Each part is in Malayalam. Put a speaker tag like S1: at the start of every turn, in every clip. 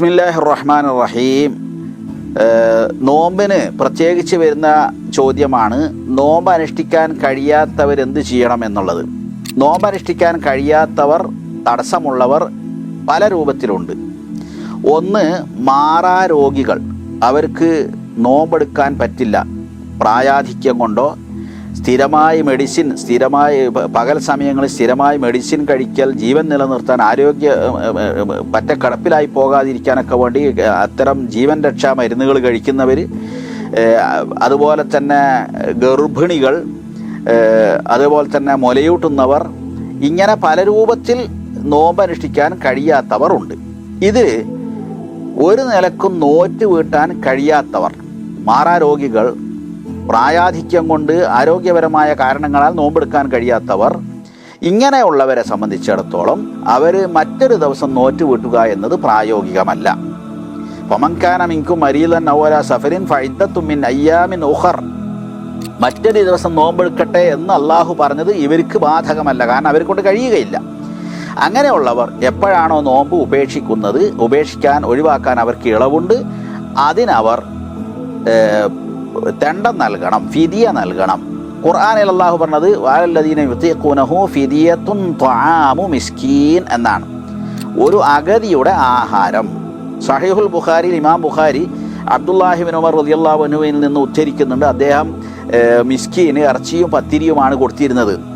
S1: ബിസ്മില്ലാഹി റഹ്മാൻ റഹീം നോമ്പിന് പ്രത്യേകിച്ച് വരുന്ന ചോദ്യമാണ് നോമ്പ് അനുഷ്ഠിക്കാൻ കഴിയാത്തവർ എന്ത് ചെയ്യണം എന്നുള്ളത്. നോമ്പ് അനുഷ്ഠിക്കാൻ കഴിയാത്തവർ തടസ്സമുള്ളവർ പല രൂപത്തിലുണ്ട്. ഒന്ന് മാറാരോഗികൾ. അവർക്ക് നോമ്പെടുക്കാൻ പറ്റില്ല. പ്രായാധിക്യം കൊണ്ടോ സ്ഥിരമായി മെഡിസിൻ സ്ഥിരമായി പകൽ സമയങ്ങളിൽ സ്ഥിരമായി മെഡിസിൻ കഴിക്കൽ ജീവൻ നിലനിർത്താൻ ആരോഗ്യ പറ്റ കടപ്പിലായി പോകാതിരിക്കാനൊക്കെ വേണ്ടി അത്തരം ജീവൻ രക്ഷാ മരുന്നുകൾ കഴിക്കുന്നവർ അതുപോലെ തന്നെ ഗർഭിണികൾ അതുപോലെ തന്നെ മുലയൂട്ടുന്നവർ ഇങ്ങനെ പല രൂപത്തിൽ നോമ്പനുഷ്ഠിക്കാൻ കഴിയാത്തവർ ഉണ്ട് ഇത് ഒരു നിലക്കും നോറ്റ് വീട്ടാൻ കഴിയാത്തവർ മാറാരോഗികൾ പ്രായാധിക്യം കൊണ്ട് ആരോഗ്യപരമായ കാരണങ്ങളാൽ നോമ്പെടുക്കാൻ കഴിയാത്തവർ ഇങ്ങനെയുള്ളവരെ സംബന്ധിച്ചിടത്തോളം അവർ മറ്റൊരു ദിവസം നോറ്റ് വീട്ടുക എന്നത് പ്രായോഗികമല്ല. സഫരിൻ ഫൈദത്തുമിൻ അയ്യാമിൻ ഉഖർ. മറ്റൊരു ദിവസം നോമ്പെടുക്കട്ടെ എന്ന് അള്ളാഹു പറഞ്ഞത് ഇവർക്ക് ബാധകമല്ല കാരണം അവരെ കൊണ്ട് കഴിയുകയില്ല. അങ്ങനെയുള്ളവർ എപ്പോഴാണോ നോമ്പ് ഉപേക്ഷിക്കുന്നത് ഉപേക്ഷിക്കാൻ ഒഴിവാക്കാൻ അവർക്ക് ഇളവുണ്ട് അതിനവർ ദണ്ഡം നൽകണം ഫിദിയ നൽകണം. ഖുർആനിൽ അള്ളാഹു പറഞ്ഞത് വാലല്ലദീന മിസ്കീൻ എന്നാണ്. ഒരു അഗതിയുടെ ആഹാരം. സഹീഹുൽ ബുഖാരി ഇമാം ബുഖാരി അബ്ദുല്ലാഹിബിൻ ഉമർ റളിയല്ലാഹു അൻഹുവിൽ നിന്ന് ഉദ്ധരിക്കുന്നുണ്ട്. അദ്ദേഹം മിസ്കീന് ഇറച്ചിയും പത്തിരിയുമാണ് കൊടുത്തിരുന്നത്.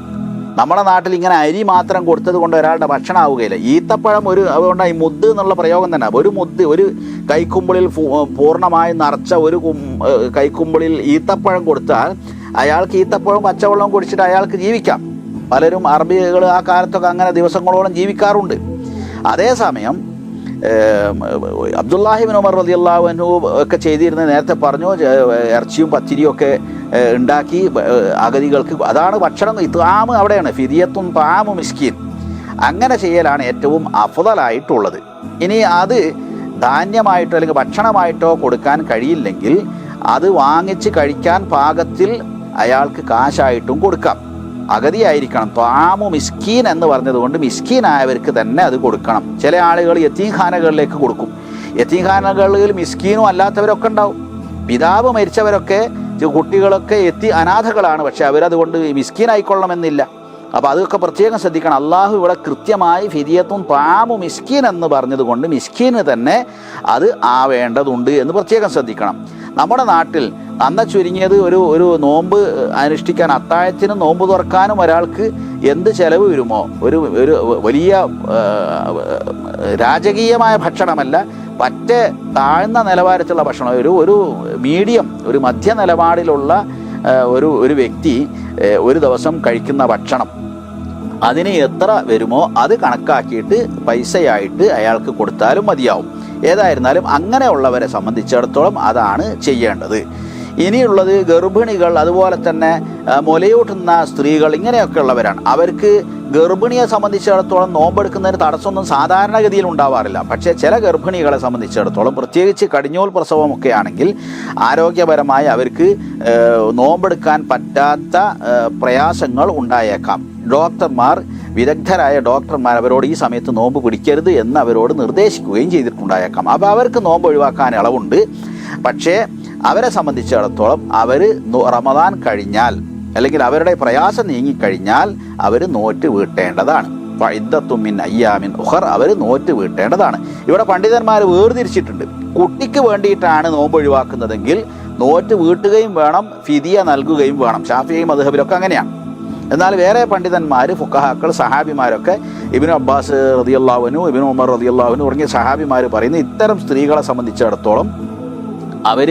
S1: നമ്മുടെ നാട്ടിൽ ഇങ്ങനെ അരി മാത്രം കൊടുത്തത് കൊണ്ട് ഒരാളുടെ ഭക്ഷണം ആവുകയില്ല ഈത്തപ്പഴം ഒരു അതുകൊണ്ട് ഈ മുദ്ദ് എന്നുള്ള പ്രയോഗം തന്നെ. ഒരു മുദ്ദ് ഒരു കൈക്കുമ്പിളിൽ പൂർണമായും നിറച്ച ഒരു കൈക്കുമ്പിളിൽ ഈത്തപ്പഴം കൊടുത്താൽ അയാൾക്ക് ഈത്തപ്പഴം പച്ചവെള്ളം കുടിച്ചിട്ട് അയാൾക്ക് ജീവിക്കാം. പലരും അറബികൾ ആ കാലത്തൊക്കെ അങ്ങനെ ദിവസങ്ങളോളം ജീവിക്കാറുണ്ട്. അതേസമയം അബ്ദുല്ലാഹിബിൻ ഉമർ റതി അള്ളാഹുനു ഒക്കെ ചെയ്തിരുന്ന നേരത്തെ പറഞ്ഞു ഇറച്ചിയും പത്തിരിയും ഒക്കെ ഉണ്ടാക്കി അഗതികൾക്ക് അതാണ് ഭക്ഷണം ഇത്താമ് അവിടെയാണ് ഫിദിയത്തും താമു മിസ്കീൻ. അങ്ങനെ ചെയ്യലാണ് ഏറ്റവും അഫുതലായിട്ടുള്ളത് ഇനി അത് ധാന്യമായിട്ടോ അല്ലെങ്കിൽ ഭക്ഷണമായിട്ടോ കൊടുക്കാൻ കഴിയില്ലെങ്കിൽ അത് വാങ്ങിച്ച് കഴിക്കാൻ പാകത്തിൽ അയാൾക്ക് കാശായിട്ടും കൊടുക്കാം. അഗതിയായിരിക്കണം. ത്വാമു മിസ്കീൻ എന്ന് പറഞ്ഞതുകൊണ്ട് മിസ്കീനായവർക്ക് തന്നെ അത് കൊടുക്കണം. ചില ആളുകൾ യത്തീംഖാനകളിലേക്ക് കൊടുക്കും. യത്തീംഖാനകളിൽ മിസ്കീനും അല്ലാത്തവരൊക്കെ ഉണ്ടാവും. പിതാവ് മരിച്ചവരൊക്കെ കുട്ടികളൊക്കെ എത്തി അനാഥകളാണ്. പക്ഷെ അവരതുകൊണ്ട് മിസ്കീനായിക്കൊള്ളണമെന്നില്ല. അപ്പോൾ അതൊക്കെ പ്രത്യേകം ശ്രദ്ധിക്കണം. അള്ളാഹു ഇവിടെ കൃത്യമായി ഫിദിയത്തും താമു മിസ്കീൻ എന്ന് പറഞ്ഞതുകൊണ്ട് മിസ്കീന് തന്നെ അത് ആവേണ്ടതുണ്ട് എന്ന് പ്രത്യേകം ശ്രദ്ധിക്കണം. നമ്മുടെ നാട്ടിൽ അന്ന ചുരുങ്ങിയത് ഒരു ഒരു നോമ്പ് അനുഷ്ഠിക്കാൻ അത്താഴത്തിന് നോമ്പ് തുറക്കാനും ഒരാൾക്ക് എന്ത് ചെലവ് വരുമോ? ഒരു ഒരു വലിയ രാജകീയമായ ഭക്ഷണമല്ല പറ്റ താഴ്ന്ന നിലവാരത്തിലുള്ള ഭക്ഷണം. ഒരു ഒരു മീഡിയം ഒരു മധ്യ നിലപാടിലുള്ള ഒരു ഒരു വ്യക്തി ഒരു ദിവസം കഴിക്കുന്ന ഭക്ഷണം അതിന് എത്ര വരുമോ അത് കണക്കാക്കിയിട്ട് പൈസയായിട്ട് അയാൾക്ക് കൊടുത്താലും മതിയാവും. ഏതായിരുന്നാലും അങ്ങനെയുള്ളവരെ സംബന്ധിച്ചിടത്തോളം അതാണ് ചെയ്യേണ്ടത്. ഇനിയുള്ളത് ഗർഭിണികൾ അതുപോലെ തന്നെ മുലയൂട്ടുന്ന സ്ത്രീകൾ ഇങ്ങനെയൊക്കെ ഉള്ളവരാണ്. അവർക്ക് ഗർഭിണിയെ സംബന്ധിച്ചിടത്തോളം നോമ്പെടുക്കുന്നതിന് തടസ്സമൊന്നും സാധാരണഗതിയിൽ ഉണ്ടാവാറില്ല. പക്ഷേ ചില ഗർഭിണികളെ സംബന്ധിച്ചിടത്തോളം പ്രത്യേകിച്ച് കടിഞ്ഞൂൽ പ്രസവമൊക്കെ ആണെങ്കിൽ ആരോഗ്യപരമായി അവർക്ക് നോമ്പെടുക്കാൻ പറ്റാത്ത പ്രയാസങ്ങൾ ഉണ്ടായേക്കാം. ഡോക്ടർമാർ വിദഗ്ധരായ ഡോക്ടർമാർ അവരോട് ഈ സമയത്ത് നോമ്പ് പിടിക്കരുത് എന്ന് അവരോട് നിർദ്ദേശിക്കുകയും ചെയ്തിട്ടുണ്ടായേക്കാം. അപ്പോൾ അവർക്ക് നോമ്പ് ഒഴിവാക്കാൻ ഇളവുണ്ട്. പക്ഷേ അവരെ സംബന്ധിച്ചിടത്തോളം അവർ റമദാൻ കഴിഞ്ഞാൽ അല്ലെങ്കിൽ അവരുടെ പ്രയാസം നീങ്ങിക്കഴിഞ്ഞാൽ അവർ നോറ്റ് വീട്ടേണ്ടതാണ്. ഫൈദത്തുമിൻ അയ്യാമിൻ ഉഹർ അവർ നോറ്റ് വീട്ടേണ്ടതാണ്. ഇവിടെ പണ്ഡിതന്മാർ വേർതിരിച്ചിട്ടുണ്ട്. കുട്ടിക്ക് വേണ്ടിയിട്ടാണ് നോമ്പ് ഒഴിവാക്കുന്നതെങ്കിൽ നോറ്റ് വീട്ടുകയും വേണം ഫിദിയ നൽകുകയും വേണം. ഷാഫിയും മധുഹബിലൊക്കെ അങ്ങനെയാണ്. എന്നാൽ വേറെ പണ്ഡിതന്മാർ ഫുക്കഹാക്കൾ സഹാബിമാരൊക്കെ ഇബിനു അബ്ബാസ് റതിയല്ലാവനു ഇബിനു ഉമർ റതിയല്ലാവനു തുടങ്ങിയ സഹാബിമാർ പറയുന്നത് ഇത്തരം സ്ത്രീകളെ സംബന്ധിച്ചിടത്തോളം അവർ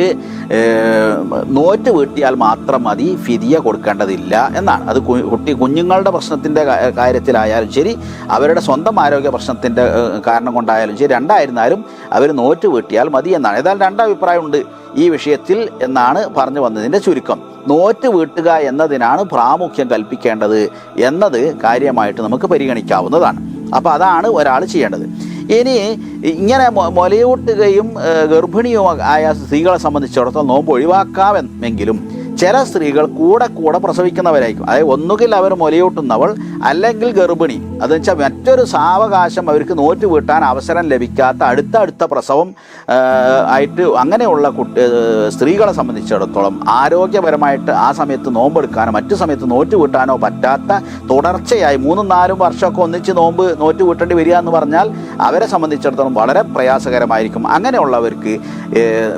S1: നോറ്റ് വീട്ടിയാൽ മാത്രം മതി ഫിതിയ കൊടുക്കേണ്ടതില്ല എന്നാണ്. അത് കുട്ടി കുഞ്ഞുങ്ങളുടെ പ്രശ്നത്തിന്റെ കാര്യത്തിലായാലും ശരി അവരുടെ സ്വന്തം ആരോഗ്യ പ്രശ്നത്തിന്റെ കാരണം കൊണ്ടായാലും ശരി രണ്ടായിരുന്നാലും അവർ നോറ്റ് വീട്ടിയാൽ മതി എന്നാണ്. ഏതായാലും രണ്ടഭിപ്രായമുണ്ട് ഈ വിഷയത്തിൽ എന്നാണ് പറഞ്ഞു വന്നതിന്റെ ചുരുക്കം. നോറ്റ് വീട്ടുക എന്നതിനാണ് പ്രാമുഖ്യം കൽപ്പിക്കേണ്ടത് എന്നത് കാര്യമായിട്ട് നമുക്ക് പരിഗണിക്കാവുന്നതാണ്. അപ്പോൾ അതാണ് ഒരാൾ ചെയ്യേണ്ടത്. ഇനി ഇങ്ങനെ മൊലയൂട്ടുകയും മുലയൂട്ടുകയും ഏഹ്, ഗർഭിണിയും ആയ സ്ത്രീകളെ സംബന്ധിച്ചിടത്തോളം നോമ്പ് ഒഴിവാക്കാമെങ്കിലും ചില സ്ത്രീകൾ കൂടെ കൂടെ പ്രസവിക്കുന്നവരായിരിക്കും. അതായത് ഒന്നുകിൽ അവർ മുലയൂട്ടുന്നവൾ അല്ലെങ്കിൽ ഗർഭിണി. അതെന്ന് വെച്ചാൽ മറ്റൊരു സാവകാശം അവർക്ക് നോറ്റ് വീട്ടാൻ അവസരം ലഭിക്കാത്ത അടുത്ത അടുത്ത പ്രസവം ആയിട്ട് അങ്ങനെയുള്ള കുട്ടി സ്ത്രീകളെ സംബന്ധിച്ചിടത്തോളം ആരോഗ്യപരമായിട്ട് ആ സമയത്ത് നോമ്പെടുക്കാനോ മറ്റു സമയത്ത് നോറ്റ് വീട്ടാനോ പറ്റാത്ത തുടർച്ചയായി മൂന്നും നാലും വർഷമൊക്കെ ഒന്നിച്ച് നോമ്പ് നോറ്റ് വീട്ടേണ്ടി വരിക എന്ന് പറഞ്ഞാൽ അവരെ സംബന്ധിച്ചിടത്തോളം വളരെ പ്രയാസകരമായിരിക്കും. അങ്ങനെയുള്ളവർക്ക്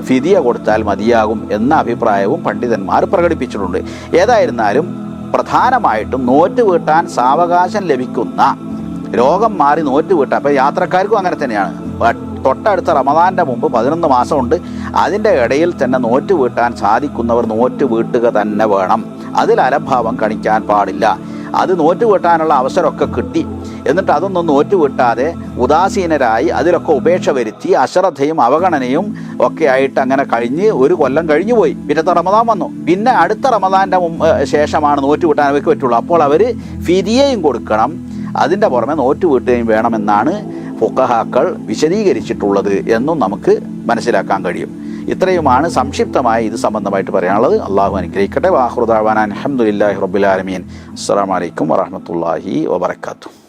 S1: ഫിതിയ കൊടുത്താൽ മതിയാകും എന്ന അഭിപ്രായവും പണ്ഡിതന്മാർ പ്രകടിപ്പിച്ചിട്ടുണ്ട്. ഏതായിരുന്നാലും പ്രധാനമായിട്ടും നോറ്റ് വീട്ടാൻ സാവകാശം ലഭിക്കുന്ന രോഗം മാറി നോറ്റ് വീട്ടാൻ അപ്പോൾ യാത്രക്കാർക്കും അങ്ങനെ തന്നെയാണ്. തൊട്ടടുത്ത റമദാന്റെ മുമ്പ് പതിനൊന്ന് മാസമുണ്ട്. അതിന്റെ ഇടയിൽ തന്നെ നോറ്റ് വീട്ടാൻ സാധിക്കുന്നവർ നോറ്റ് വീട്ടുക തന്നെ വേണം. അതിൽ അലംഭാവം കാണിക്കാൻ പാടില്ല. അത് നോറ്റ് വീട്ടാനുള്ള അവസരമൊക്കെ കിട്ടി. എന്നിട്ട് അതൊന്നും നോറ്റ് വീട്ടാതെ ഉദാസീനരായി അതിലൊക്കെ ഉപേക്ഷ വരുത്തി അശ്രദ്ധയും അവഗണനയും ഒക്കെ ആയിട്ട് അങ്ങനെ കഴിഞ്ഞ് ഒരു കൊല്ലം കഴിഞ്ഞു പോയി പിന്നത്തെ റമദാൻ വന്നു. പിന്നെ അടുത്ത റമദാന്റെ ശേഷമാണ് നോറ്റുവിട്ടാൻ അവർക്ക് പറ്റുള്ളൂ. അപ്പോൾ അവർ ഫിദിയയും കൊടുക്കണം. അതിന്റെ പുറമെ നോറ്റുവിട്ടുകയും വേണമെന്നാണ് ഫുക്കഹാക്കൾ വിശദീകരിച്ചിട്ടുള്ളത് എന്നും നമുക്ക് മനസ്സിലാക്കാൻ കഴിയും. ഇത്രയുമാണ് സംക്ഷിപ്തമായി ഇത് സംബന്ധമായിട്ട് പറയാനുള്ളത്. അള്ളാഹു അനുഗ്രഹിക്കട്ടെ. വാഹൃദാൻ അലഹമുല്ലാഹി റബുലാലമീൻ അസ്സാം വലൈക്കും വറഹമത്തല്ലാഹി വബർക്കാത്തു